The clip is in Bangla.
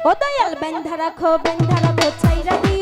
ও দয়াল বেন্ধা রাখো বেন্ধা রাখো ছাইরা দিও